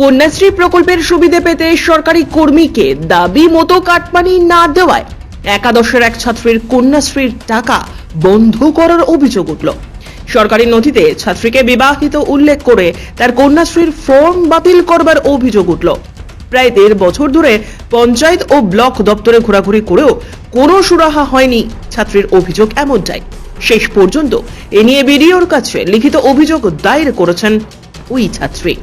কন্যাশ্রী প্রকল্পের সুবিধে পেতে সরকারি কর্মীকে দাবি মতো কাটমানি না দেওয়ায় একাদশের এক ছাত্রীর কন্যাশ্রীর টাকা বন্ধ করার অভিযোগ উঠল। সরকারি নথিতে ছাত্রীকে বিবাহিত উল্লেখ করে তার কন্যাশ্রীর ফর্ম বাতিল করবার অভিযোগ উঠল। প্রায় দেড় বছর ধরে পঞ্চায়েত ও ব্লক দপ্তরে ঘোরাঘুরি করেও কোনো সুরাহা হয়নি ছাত্রীর অভিযোগ এমনটাই। শেষ পর্যন্ত এ নিয়ে বিডিওর কাছে লিখিত অভিযোগ দায়ের করেছেন ওই ছাত্রী।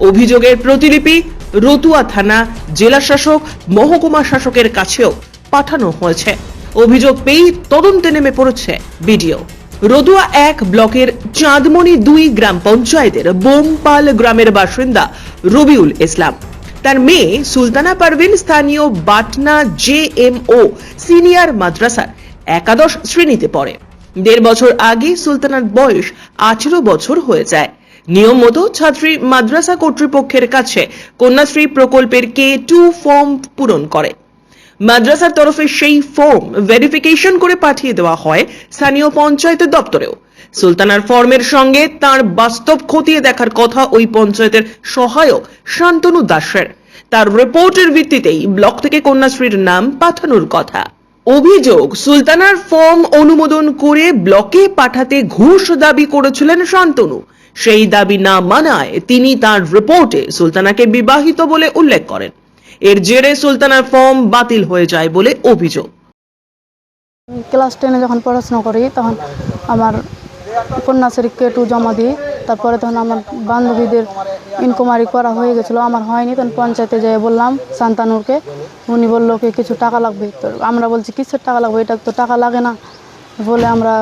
অভিযোগের প্রতিলিপি রতুয়া থানা জেলা শাসক, মহকুমা শাসকের কাছেও পাঠানো হয়েছে। অভিযোগ পেয়েই তদন্তে নেমে পড়েছে বিডিও। রদুয়া এক ব্লকের চাঁদমণি দুই গ্রাম পঞ্চায়েতের বোমপাল গ্রামের বাসিন্দা রবিউল ইসলাম। তার মেয়ে সুলতানা পারভিন স্থানীয় Batna J M O senior মাদ্রাসার একাদশ শ্রেণীতে পড়ে। দেড় বছর আগে সুলতানার বয়স আঠেরো বছর হয়ে যায়। নিয়ম মতো ছাত্রী মাদ্রাসা কর্তৃপক্ষের কাছে কন্যাশ্রী প্রকল্পের কে টু ফর্ম পূরণ করে। মাদ্রাসার তরফে সেই ফর্ম ভেরিফিকেশন করে পাঠিয়ে দেওয়া হয় স্থানীয় পঞ্চায়েতের দপ্তরেও। সুলতানার ফর্মের সঙ্গে তার বাস্তব খতিয়ে দেখার কথা ওই পঞ্চায়েতের সহায়ক শান্তনু দাসের। তার রিপোর্টের ভিত্তিতেই ব্লক থেকে কন্যাশ্রীর নাম পাঠানোর কথা। অভিযোগ, সুলতানার ফর্ম অনুমোদন করে ব্লকে পাঠাতে ঘুষ দাবি করেছিলেন শান্তনু। সেই দাবি না মানায় তিনি তার রিপোর্টে সুলতানাকে বিবাহিত বলে উল্লেখ করেন। এর জেরে সুলতানার ফর্ম বাতিল হয়ে যায় বলে অভিযোগ। ক্লাস টেনে যখন পড়াশোনা করি, তখন আমার কন্যাশ্রী কে টু জমা দিই। তারপরে তখন আমার বান্ধবীদের ইনকোয়ারি করা হয়ে গেছিল। আমার হয়নি, তখন পঞ্চায়েতে যেয়ে বললাম শান্তানুরকে। উনি বলল কি কিছু টাকা লাগবে। তো আমরা বলছি, কিসের টাকা লাগবে? এটা তো টাকা লাগে না। বলে আমরা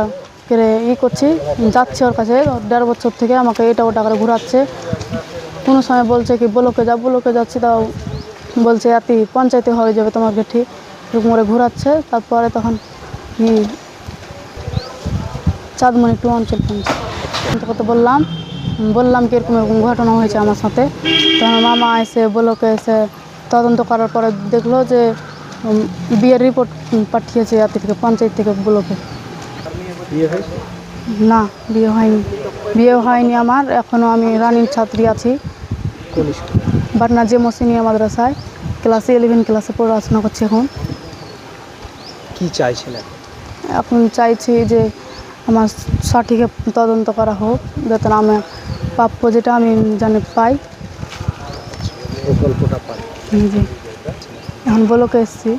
ফিরে ই করছি, যাচ্ছি ওর কাছে, দেড় বছর থেকে আমাকে এটা ওটা করে ঘোরাচ্ছে। কোনো সময় বলছে কি, ব্লকে যা, ব্লকে যাচ্ছি, তাও বলছে এতি পঞ্চায়েতে হয়ে যাবে তোমাকে ঠিক। এরকম করে ঘোরাচ্ছে, তারপরে তখন ই চাঁদমণি টু অঞ্চল পঞ্চায়েত। কত বললাম বললাম কি, এরকম এরকম ঘটনা হয়েছে আমার সাথে। তখন মামা এসে, ব্লকে এসে তদন্ত করার পরে দেখল যে বিয়ের রিপোর্ট পাঠিয়েছে এত থেকে পঞ্চায়েত থেকে ব্লকে। বিয়ে হয়েছে? না বিয়ে হয়নি। বিয়ে হয়নি আমার এখনও আমি রানির ছাত্রী আছি। কোন স্কুল? বাটনা যে মসিনিয়া মাদ্রাসায় ক্লাসে ইলেভেন ক্লাসে পড়াশোনা করছি এখন। কি চাইছিলেন? এখন চাইছি যে আমার সঠিক তদন্ত করা হোক যাতে আমার প্রাপ্য যেটা আমি জানি পাই। জি এখন বলোকে এসেছি।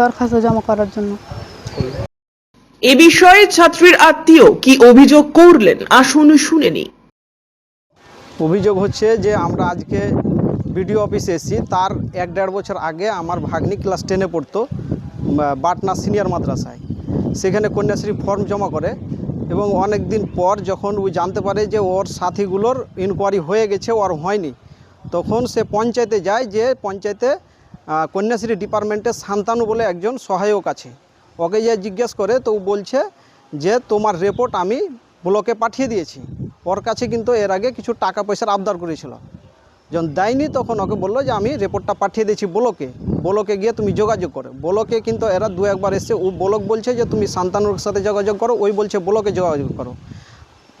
দরখাস্ত জমা করার জন্য। এ বিষয়ে ছাত্রীর আত্মীয় কি অভিযোগ করলেন? আসুন শুনে নি অভিযোগ হচ্ছে যে আমরা আজকে বিডিও অফিসে এসেছি। তার এক দেড় বছর আগে আমার ভাগ্নি ক্লাস টেনে পড়তো বাটনা সিনিয়র মাদ্রাসায়। সেখানে কন্যাশ্রী ফর্ম জমা করে এবং অনেক দিন পর যখন ওই জানতে পারে যে ওর সাথীগুলোর ইনকোয়ারি হয়ে গেছে, ওর হয়নি, তখন সে পঞ্চায়েতে যায় যে পঞ্চায়েতে কন্যাশ্রী ডিপার্টমেন্টে শান্তানু বলে একজন সহায়ক আছে। ওকে যে জিজ্ঞেস করে, তো বলছে যে তোমার রিপোর্ট আমি ব্লকে পাঠিয়ে দিয়েছি। ওর কাছে কিন্তু এর আগে কিছু টাকা পয়সার আবদার করেছিল। যখন দেয়নি, তখন ওকে বলল যে আমি রিপোর্টটা পাঠিয়ে দিয়েছি ব্লকে ব্লকে গিয়ে তুমি যোগাযোগ করো। ব্লকে কিন্তু এরা দু একবার এসে, ও ব্লক বলছে যে তুমি সান্তানুর সাথে যোগাযোগ করো, ওই বলছে ব্লকে যোগাযোগ করো।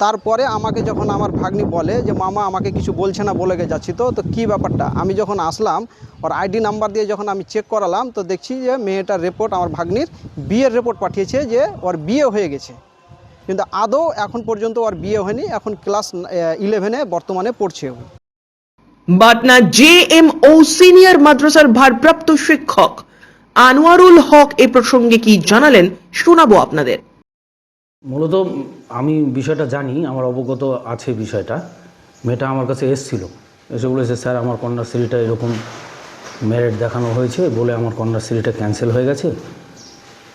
তারপরে আমাকে যখন আমার ভাগ্নি বলে যে, মামা, আমাকে কিছু বলছে না, বলে যাচ্ছি তো তো কী ব্যাপারটা? আমি যখন আসলাম, ওর আইডি নাম্বার দিয়ে যখন আমি চেক করালাম, তো দেখছি যে, মেয়েটার রিপোর্ট আমার ভাগ্নির বিয়ের রিপোর্ট পাঠিয়েছে যে, ওর বিয়ে হয়ে গেছে। কিন্তু আদৌ এখন পর্যন্ত ওর বিয়ে হয়নি, এখন ক্লাস ইলেভেনে বর্তমানে পড়ছে Batna J M O senior মাদ্রাসার ভারপ্রাপ্ত শিক্ষক আনোয়ারুল হক এ প্রসঙ্গে কি জানালেন, শোনাবো আপনাদের। মূলত আমি বিষয়টা জানি, আমার অবগত আছে বিষয়টা। মেয়েটা আমার কাছে এসছিল। এসে বলেছে, স্যার, আমার কন্যাশ্রীটা এরকম মেরিট দেখানো হয়েছে বলে আমার কন্যাশ্রীটা ক্যান্সেল হয়ে গেছে।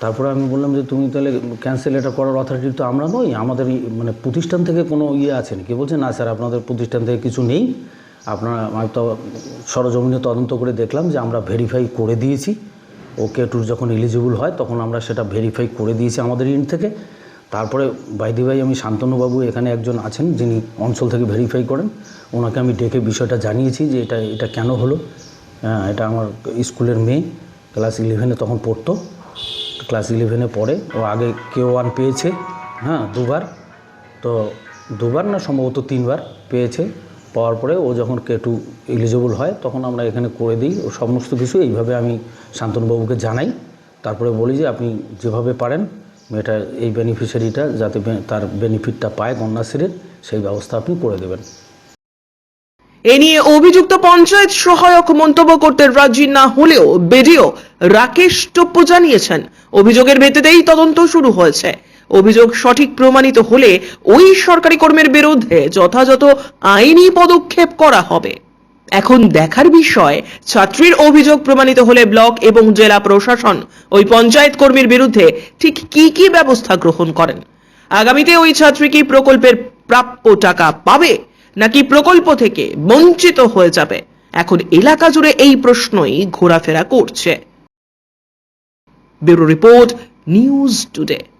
তারপরে আমি বললাম যে, তুমি তাহলে ক্যান্সেল এটা করার অথরিটি তো আমরা নই, আমাদের মানে প্রতিষ্ঠান থেকে কোনো ইয়ে আছে নাকি? বলছে, না স্যার, আপনাদের প্রতিষ্ঠান থেকে কিছু নেই। আপনারা, আমি তো সরজমিনে তদন্ত করে দেখলাম যে আমরা ভেরিফাই করে দিয়েছি। ওকে টুর যখন এলিজিবল হয়, তখন আমরা সেটা ভেরিফাই করে দিয়েছি আমাদের ইন থেকে। তারপরে বাইদি ভাই আমি শান্তনুবাবু এখানে একজন আছেন, যিনি অঞ্চল থেকে ভেরিফাই করেন। ওনাকে আমি ডেকে বিষয়টা জানিয়েছি যে এটা এটা কেন হলো। হ্যাঁ এটা আমার স্কুলের মেয়ে, ক্লাস ইলেভেনে তখন পড়তো। ক্লাস ইলেভেনে পড়ে, ও আগে কে ওয়ান পেয়েছে হ্যাঁ দুবার। তো দুবার না, সম্ভবত তিনবার পেয়েছে। পাওয়ার পরে ও যখন কে টু এলিজিবল হয়, তখন আমরা এখানে করে দিই। ও সমস্ত কিছু এইভাবে আমি শান্তনুবাবুকে জানাই। তারপরে বলি যে, আপনি যেভাবে পারেন মেয়েটা এই বেনিফিশিয়ারিটা যাতে তার বেনিফিটটা পায় কন্যাশ্রীর, সেই ব্যবস্থা আপনি করে দেবেন। এ নিয়ে অভিযুক্ত পঞ্চায়েত সহায়ক মন্তব্য করতে রাজি না হলেও বিডিও রাকেশ টপ্পু জানিয়েছেন, অভিযোগের ভিত্তিতেই তদন্ত শুরু হয়েছে। অভিযোগ সঠিক প্রমাণিত হলে ওই সরকারি কর্মের বিরুদ্ধে যথাযথ আইনি পদক্ষেপ করা হবে। এখন দেখার বিষয়, ছাত্রীর অভিযোগ প্রমাণিত হলে ব্লক এবং জেলা প্রশাসন, ওই পঞ্চায়েত কর্মীর বিরুদ্ধে ঠিক কি কি ব্যবস্থা গ্রহণ করেন? আগামীতে ওই ছাত্রী কি প্রকল্পের প্রাপ্য টাকা পাবে, নাকি প্রকল্প থেকে বঞ্চিত হয়ে যাবে? এখন এলাকা জুড়ে এই প্রশ্নই ঘোরাফেরা করছে। Bureau report news today.